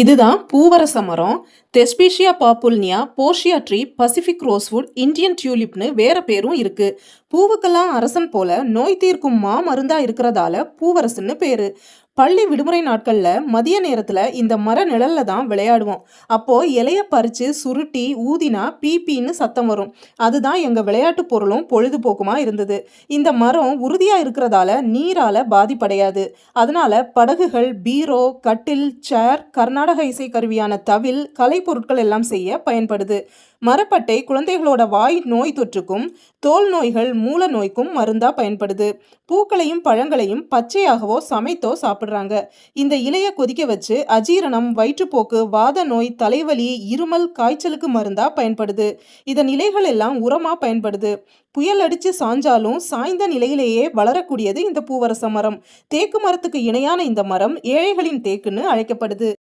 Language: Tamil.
இதுதான் பூவரச மரம். Thespesia populnea portia tree Pacific rosewood Indian டியூலிப்னு வேற பேரும் இருக்கு. பூவுக்கெல்லாம் அரசன் போல நோய் தீர்க்கும் மா மருந்தா இருக்கிறதால பூவரசுன்னு பேரு. பள்ளி விடுமுறை நாட்களில் மதிய நேரத்தில் இந்த மர நிழலில் தான் விளையாடுவோம். அப்போது இலைய பறித்து சுருட்டி ஊதினா பீப்பின்னு சத்தம் வரும். அதுதான் எங்கள் விளையாட்டு பொருளும் பொழுதுபோக்குமா இருந்தது. இந்த மரம் உறுதியாக இருக்கிறதால நீரால் பாதிப்படையாது. அதனால் படகுகள் பீரோ கட்டில் சேர் கர்நாடக இசை கருவியான தவில் கலைப்பொருட்கள் எல்லாம் செய்ய பயன்படுது. மரப்பட்டை குழந்தைகளோட வாய் நோய் தொற்றுக்கும் தோல் நோய்கள் மூல நோய்க்கும் மருந்தா பயன்படுது. பூக்களையும் பழங்களையும் பச்சையாகவோ சமைத்தோ சாப்பிடுறாங்க. இந்த இலைய கொதிக்க வச்சு அஜீரணம் வயிற்றுப்போக்கு வாத நோய் தலைவலி இருமல் காய்ச்சலுக்கு மருந்தா பயன்படுது. இதன் இலைகள் எல்லாம் உரமா பயன்படுது. புயல் அடிச்சு சாஞ்சாலும் சாய்ந்த நிலையிலேயே வளரக்கூடியது இந்த பூவரச மரம். தேக்கு மரத்துக்கு இணையான இந்த மரம் ஏழைகளின் தேக்குன்னு அழைக்கப்படுது.